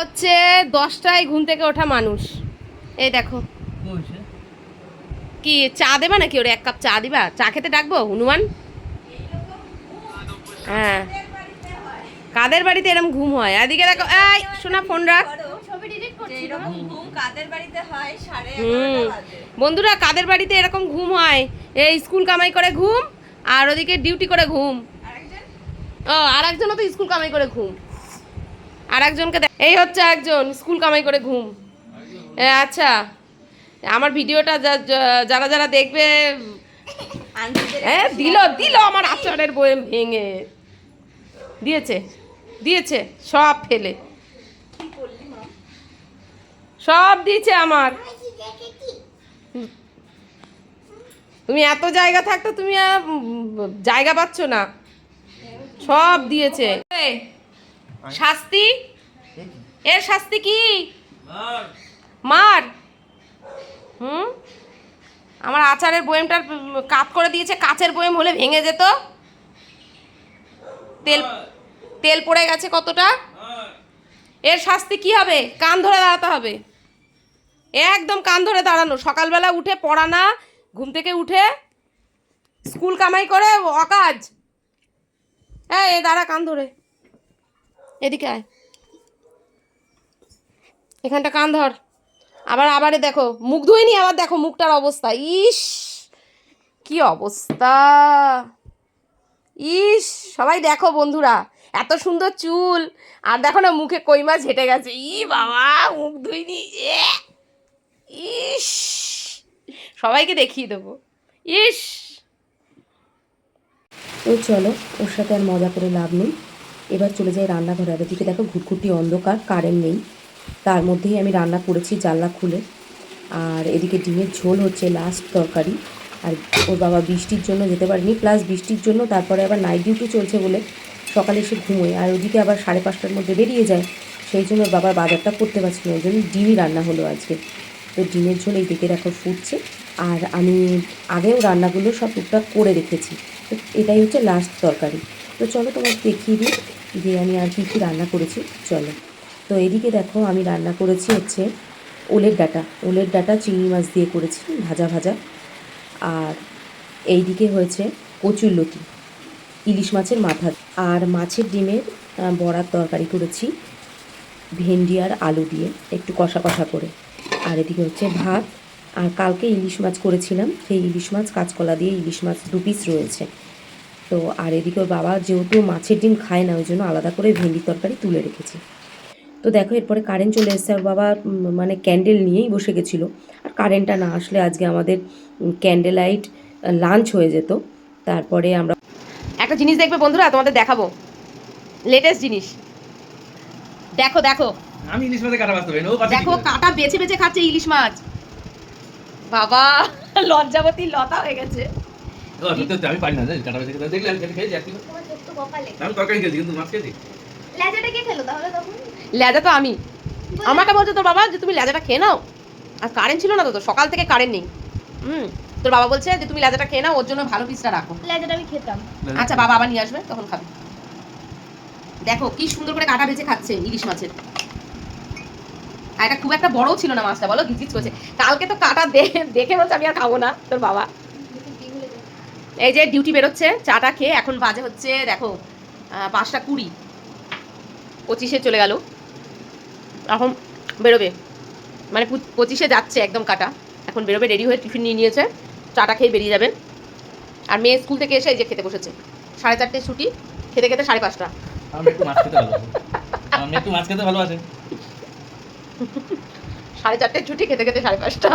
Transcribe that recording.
হচ্ছে দশটায় ঘুম থেকে ওঠা মানুষ। এই দেখো। কি চা দেবা নাকি ওর? এক কাপ চা দিবা? চা খেতে ডাকবো হনুমান? হ্যাঁ। কাদের বাড়িতে এরম ঘুম হয়? এদিকে দেখো এই শোনা ফোন রাখ। এরকম ঘুম কাদের বাড়িতে হুম। বন্ধুরা কাদের বাড়িতে এরকম ঘুম হয়? এই স্কুল কামাই করে ঘুম আর ওদিকে ডিউটি করে ঘুম। ও আর একজনও তো স্কুল কামাই করে ঘুম। আর একজনকে এই হচ্ছে একজন স্কুল কামাই করে ঘুম। আচ্ছা আমার ভিডিওটা যারা যারা দেখবে হ্যাঁ দিল দিল আমার আচারের বয়েম ভেঙে। দিয়েছে দিয়েছে, সব ফেলে। সব দিয়েছে আমার। তুমি এত জায়গা থাকতো তুমি জায়গা পাচ্ছ না। সব দিয়েছে। শাস্তি? এর শাস্তি কি? মার। হুম? আমার আচারের বয়েমটার কাত করে দিয়েছে কাচের বয়েম হলে ভেঙে যেত। তেল তেল পড়ে গেছে কতটা? এর শাস্তি কি হবে? কান ধরে দাঁড়াতে হবে। একদম কান ধরে দাঁড়ানো। সকালবেলা উঠে পড়া না ঘুম থেকে উঠে স্কুল কামাই করে অকাজ। হ্যাঁ এ দাঁড়া কান ধরে। এদিকে আয়। এখানটা কান ধর। আবার, আবারে দেখো, মুখ ধুইনি আবার দেখো মুখটার অবস্থা। ইস, কি অবস্থা? ইস, সবাই দেখো বন্ধুরা, এত সুন্দর চুল। আর দেখো না, মুখে কই মাছ হেঁটে গেছে। ই বাবা, মুখ ধুইনি! ইস। সবাইকে দেখিয়ে দেবো। ইস। তো চলো, ওর সাথে আর মজা করে লাভ নেই। এবার চলে যাই রান্নাঘরে। আর এদিকে দেখো ঘুটঘুটি অন্ধকার কারেন্ট নেই। তার মধ্যেই আমি রান্না করেছি জানলা খুলে। আর এদিকে ডিমের ঝোল হচ্ছে লাস্ট তরকারি। আর ওর বাবা বৃষ্টির জন্য যেতে পারেনি। প্লাস বৃষ্টির জন্য তারপরে আবার নাইট ডিউটি চলছে বলে সকালে এসে ঘুমোয়। আর ওদিকে আবার সাড়ে পাঁচটার মধ্যে বেরিয়ে যায়। সেই জন্য বাবার বাজারটা করতে পারছিল না। ওই জন্য ডিমই রান্না হলো আজকে। তো ডিমের ঝোল এই দিকে দেখো ফুটছে। আর আমি আগেও রান্নাগুলো সব টুকটাক করে রেখেছি। তো এটাই হচ্ছে লাস্ট তরকারি। তো চলো তোমাকে দেখিয়ে দিই। যে আমি আর কী রান্না করেছি, চলো। তো এদিকে দেখো আমি রান্না করেছি হচ্ছে ওলের ডাটা। ওলের ডাটা চিংড়ি মাছ দিয়ে করেছি, ভাজা ভাজা। আর এইদিকে হয়েছে কচুর লতি, ইলিশ মাছের মাথা। আর মাছের ডিমের বড়ার তরকারি করেছি, ভেন্ডি আর আলু দিয়ে, একটু কষা কষা করে। আর এদিকে হচ্ছে ভাত। আর কালকে ইলিশ মাছ করেছিলাম, সেই ইলিশ মাছ, কাঁচকলা দিয়ে ইলিশ মাছ দু পিস রয়েছে। তো আর এদিকে ওর বাবা যেহেতু মাছের ডিম খায় না ওই জন্য আলাদা করে ভেন্ডি তরকারি তুলে রেখেছি। তো দেখো এরপরে কারেন্ট চলে এসেছে ওর বাবা মানে ক্যান্ডেল নিয়েই বসে গেছিল। আর কারেন্টটা না আসলে আজকে আমাদের ক্যান্ডেল লাইট লাঞ্চ হয়ে যেত। তারপরে আমরা একটা জিনিস দেখবে বন্ধুরা তোমাদের দেখাবো। লেটেস্ট জিনিস। দেখো দেখো। আমি ইলিশ মাছে কাটা বাঁচতে দেখো কাটা বেছে বেছে খাচ্ছে ইলিশ মাছ। বাবা লজ্জাবতী লতা হয়ে গেছে। আমি পারি না জানিস কাটা বাঁচতে দেখলে আমি তো আমি তরকারি খেয়েছি কিন্তু মাছ খেয়েছি। লেজাটা কে খেলো তাহলে তখন? লেজা তো আমি। আমাকে বলছে তোর বাবা যে তুমি লেজাটা খেয়ে নাও। আর কারেন্ট ছিল না তো তোর সকাল থেকে কারেন্ট নেই। হুম তোর বাবা বলছে যে তুমি লেজাটা খেয়ে নাও ওর জন্য ভালো পিসটা রাখো। লেজাটা আমি খেতাম। আচ্ছা বাবা আবার নিয়ে আসবে তখন খাবে। দেখো কি সুন্দর করে কাটা বেছে খাচ্ছে ইলিশ মাছের। আর এটা খুব একটা বড়ও ছিল না মাছটা বলো ঘিচিচ করছে। কালকে তো কাটা দেখে বলছে আমি আর খাব না তোর বাবা। এই যে ডিউটি বেরোচ্ছে চাটা খেয়ে এখন বাজে হচ্ছে দেখো পাঁচটা কুড়ি। পঁচিশে চলে গেল। এখন বেরোবে। মানে পঁচিশে যাচ্ছে একদম কাটা। এখন বেরোবে রেডি হয়ে টিফিন নিয়ে নিয়েছে চাটা খেয়ে বেরিয়ে যাবে আর মেয়ে স্কুল থেকে এসে এই যে খেতে বসেছে। সাড়ে চারটে ছুটি খেতে খেতে সাড়ে পাঁচটা। সাড়ে চারটে ছুটি খেতে খেতে সাড়ে পাঁচটা।